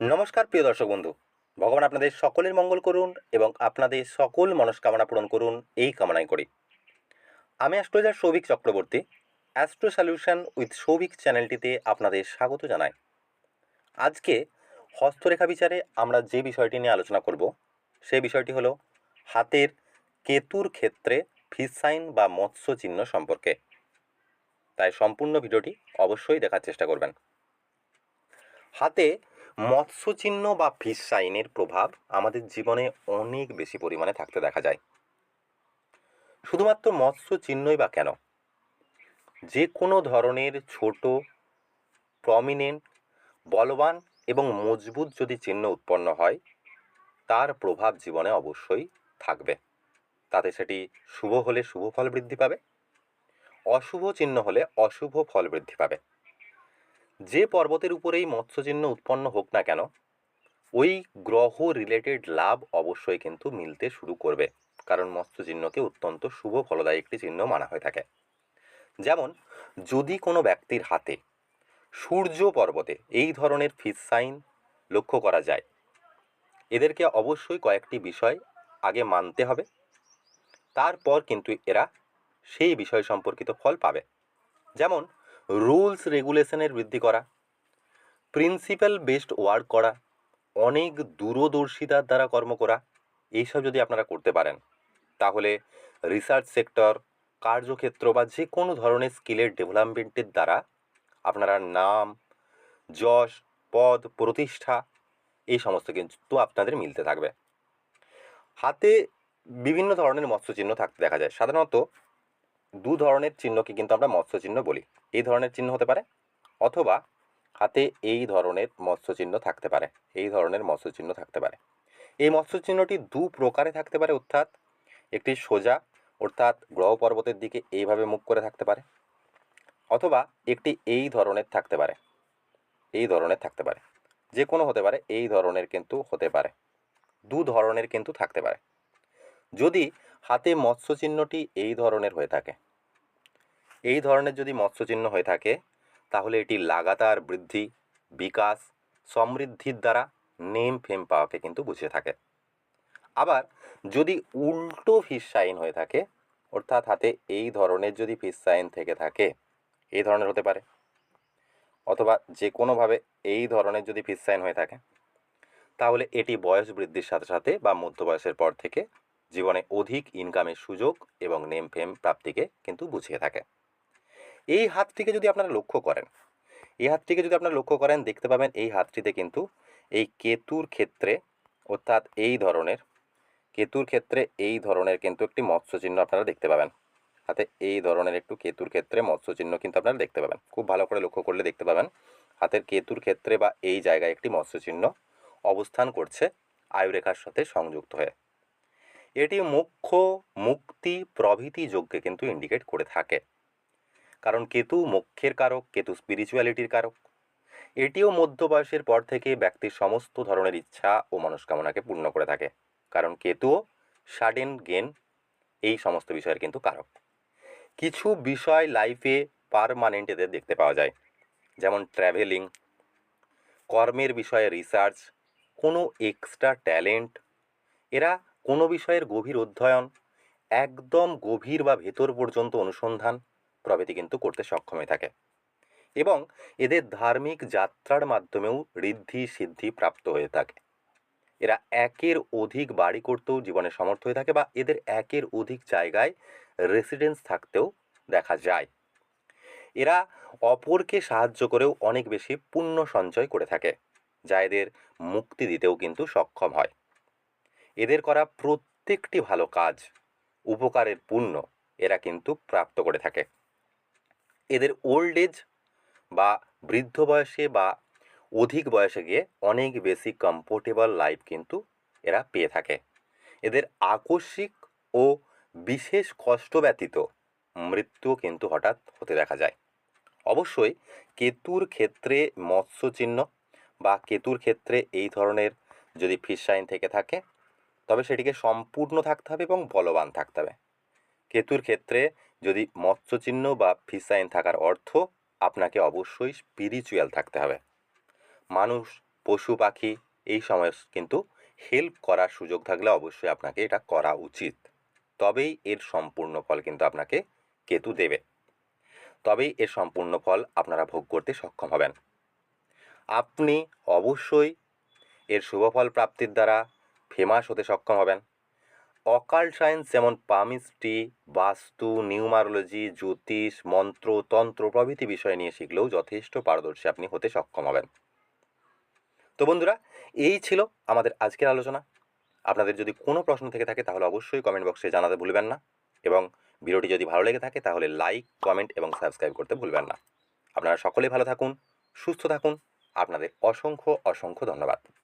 নমস্কার, প্রিয় দর্শক বন্ধু। ভগবান আপনাদের সকলের মঙ্গল করুন এবং আপনাদের সকল মনস্কামনা পূরণ করুন এই কামনাই করি। আমি astrologer Souvik Chakraborty, astro solution with Souvik চ্যানেলটিতে আপনাদের স্বাগত জানাই। আজকে হস্তরেখা বিচারে আমরা যে বিষয়টি নিয়ে আলোচনা করব সেই বিষয়টি হলো হাতের কেতুর ক্ষেত্রে ফিস সাইন বা মৎস্য চিহ্ন সম্পর্কে। তাই সম্পূর্ণ ভিডিওটি অবশ্যই দেখার চেষ্টা করবেন। হাতে মৎস্য চিহ্ন বা ফিস সাইনের প্রভাব আমাদের জীবনে অনেক বেশি পরিমাণে থাকতে দেখা যায়। শুধুমাত্র মৎস্য চিহ্নই বা কেন? যে কোনো ধরনের ছোট প্রমিনেন্ট বলবান এবং মজবুত যদি চিহ্ন উৎপন্ন হয়, তার প্রভাব জীবনে অবশ্যই থাকবে। তাতে সেটি শুভ হলে শুভ ফল বৃদ্ধি পাবে, অশুভ চিহ্ন হলে অশুভ ফল বৃদ্ধি পাবে। যে পর্বতের উপরেই মৎস্যচিহ্ন উৎপন্ন হোক না কেন, ওই গ্রহ রিলেটেড লাভ অবশ্যই কিন্তু মিলতে শুরু করবে, কারণ মৎস্যচিহ্নকে অত্যন্ত শুভ ফলদায়ী একটি চিহ্ন মানা হয়ে থাকে। যেমন, যদি কোনো ব্যক্তির হাতে সূর্য পর্বতে এই ধরনের ফিস সাইন লক্ষ্য করা যায়, এদেরকে অবশ্যই কয়েকটি বিষয় আগে মানতে হবে, তারপর কিন্তু এরা সেই বিষয় সম্পর্কিত ফল পাবে। যেমন রুলস রেগুলেশনের বৃদ্ধি করা, প্রিন্সিপাল বেসড ওয়ার্ক করা, অনেক দূরদর্শিতার দ্বারা কর্ম করা, এইসব যদি আপনারা করতে পারেন, তাহলে রিসার্চ সেক্টর কার্যক্ষেত্র বা যে কোনো ধরনের স্কিলের ডেভেলপমেন্টের দ্বারা আপনারা নাম, যশ, পদ, প্রতিষ্ঠা, এই সমস্ত কিন্তু আপনাদের মিলতে থাকবে। হাতে বিভিন্ন ধরনের মৎস্য চিহ্ন থাকতে দেখা যায়। সাধারণত দু ধরনের চিহ্নকে কিন্তু আমরা মৎস্য চিহ্ন বলি। এই ধরনের চিহ্ন হতে পারে অথবা হাতে এই ধরনের মৎস্য চিহ্ন থাকতে পারে, এই ধরনের মৎস্য চিহ্ন থাকতে পারে। এই মৎস্য চিহ্নটি দু প্রকারে থাকতে পারে, অর্থাৎ একটি সোজা, অর্থাৎ গ্রহ পর্বতের দিকে এইভাবে মুখ করে থাকতে পারে অথবা একটি এই ধরনের থাকতে পারে, এই ধরনের থাকতে পারে। যে কোনো হতে পারে, এই ধরনের কিন্তু হতে পারে, দু ধরনের কিন্তু থাকতে পারে। যদি হাতে মৎস্য চিহ্নটি এই ধরনের হয়ে থাকে। এই ধরনের যদি মৎস্য চিহ্ন হয়ে থাকে, তাহলে এটি লাগাতার বৃদ্ধি, বিকাশ, সমৃদ্ধির দ্বারা নেম ফেম পাওয়াকে কিন্তু বুঝিয়ে থাকে। আবার যদি উল্টো ফিস সাইন হয়ে থাকে, অর্থাৎ হাতে এই ধরনের যদি ফিস সাইন থেকে থাকে, এই ধরনের হতে পারে। অথবা যে কোনোভাবে এই ধরনের যদি ফিস সাইন হয়ে থাকে, তাহলে এটি বয়স বৃদ্ধির সাথে সাথে বা মধ্য বয়সের পর থেকে জীবনে অধিক ইনকামের সুযোগ এবং নেম ফেম প্রাপ্তিকে কিন্তু বুঝিয়ে থাকে। এই হাতটিকে যদি আপনারা লক্ষ্য করেন, এই হাতটিকে যদি আপনারা লক্ষ্য করেন, দেখতে পাবেন এই হাতটিতে কিন্তু এই কেতুর ক্ষেত্রে, অর্থাৎ এই ধরনের, কেতুর ক্ষেত্রে এই ধরনের কিন্তু একটি মৎস্য চিহ্ন আপনারা দেখতে পাবেন। হাতে এই ধরনের একটু কেতুর ক্ষেত্রে মৎস্য চিহ্ন কিন্তু আপনারা দেখতে পাবেন। খুব ভালো করে লক্ষ্য করলে দেখতে পাবেন, হাতের কেতুর ক্ষেত্রে বা এই জায়গায় একটি মৎস্য চিহ্ন অবস্থান করছে, আয়ুরেখার সাথে সংযুক্ত হয়ে। এটি মুখ্য মুক্তি প্রভৃতি যোগকে কিন্তু ইন্ডিকেট করে থাকে। কারণ কেতু মোক্ষের কারক, কেতু স্পিরিচুয়ালিটির কারক। এটিও মধ্য বয়সের পর থেকে ব্যক্তির সমস্ত ধরনের ইচ্ছা ও মনস্কামনাকে পূর্ণ করে থাকে। কারণ কেতুও সাডেন গেন এই সমস্ত বিষয়ের কিন্তু কারক। কিছু বিষয় লাইফে পারমানেন্ট এদের দেখতে পাওয়া যায়। যেমন ট্র্যাভেলিং কর্মের বিষয়ে রিসার্চ কোনো এক্সট্রা ট্যালেন্ট এরা কোনো বিষয়ের গভীর অধ্যয়ন, একদম গভীর বা ভেতর পর্যন্ত অনুসন্ধান প্রভৃতি কিন্তু করতে সক্ষম হয়ে থাকে এবং এদের ধার্মিক যাত্রার মাধ্যমেও ঋদ্ধি সিদ্ধি প্রাপ্ত হয়ে থাকে। এরা একের অধিক বাড়ি করতেও জীবনে সমর্থ হয়ে থাকে বা এদের একের অধিক জায়গায় রেসিডেন্স থাকতেও দেখা যায়। এরা অপরকে সাহায্য করেও অনেক বেশি পুণ্য সঞ্চয় করে থাকে, যা এদের মুক্তি দিতেও কিন্তু সক্ষম হয়। এদের করা প্রত্যেকটি ভালো কাজ উপকারের পুণ্য এরা কিন্তু প্রাপ্ত করে থাকে। এদের ওল্ড এজ বা বৃদ্ধ বয়সে বা অধিক বয়সে গিয়ে অনেক বেশি কমফোর্টেবল লাইফ কিন্তু এরা পেয়ে থাকে। এদের আকস্মিক ও বিশেষ কষ্ট ব্যতীত মৃত্যু কিন্তু হঠাৎ হতে দেখা যায়। অবশ্যই কেতুর ক্ষেত্রে মৎস্য চিহ্ন বা কেতুর ক্ষেত্রে এই ধরনের যদি ফিস সাইন থেকে থাকে তবে সেটিকে সম্পূর্ণ থাকতে হবে এবং বলবান থাকতে হবে। কেতুর ক্ষেত্রে যদি মৎস্য চিহ্ন বা ফিসাইন থাকার অর্থ, আপনাকে অবশ্যই স্পিরিচুয়াল থাকতে হবে। মানুষ, পশু, পাখি এই সময় কিন্তু হেল্প করার সুযোগ থাকলে অবশ্যই আপনাকে এটা করা উচিত। তবেই এর সম্পূর্ণ ফল কিন্তু আপনাকে কেতু দেবে। তবেই এর সম্পূর্ণ ফল আপনারা ভোগ করতে সক্ষম হবেন। আপনি অবশ্যই এর শুভফল প্রাপ্তির দ্বারা ফেমাস হতে সক্ষম হবেন। অকাল্ট সায়েন্স যেমন পামিস্ট্রি বাস্তু, নিউমারোলজি, জ্যোতিষ, মন্ত্র, তন্ত্র প্রভৃতি বিষয় নিয়ে শিখলেও যথেষ্ট পারদর্শী আপনি হতে সক্ষম হবেন। তো বন্ধুরা, এই ছিল আমাদের আজকের আলোচনা। আপনাদের যদি কোনো প্রশ্ন থেকে থাকে তাহলে অবশ্যই কমেন্ট বক্সে জানাতে ভুলবেন না এবং ভিডিওটি যদি ভালো লেগে থাকে তাহলে লাইক কমেন্ট এবং সাবস্ক্রাইব করতে ভুলবেন না। আপনারা সকলেই ভালো থাকুন, সুস্থ থাকুন। আপনাদের অসংখ্য অসংখ্য ধন্যবাদ।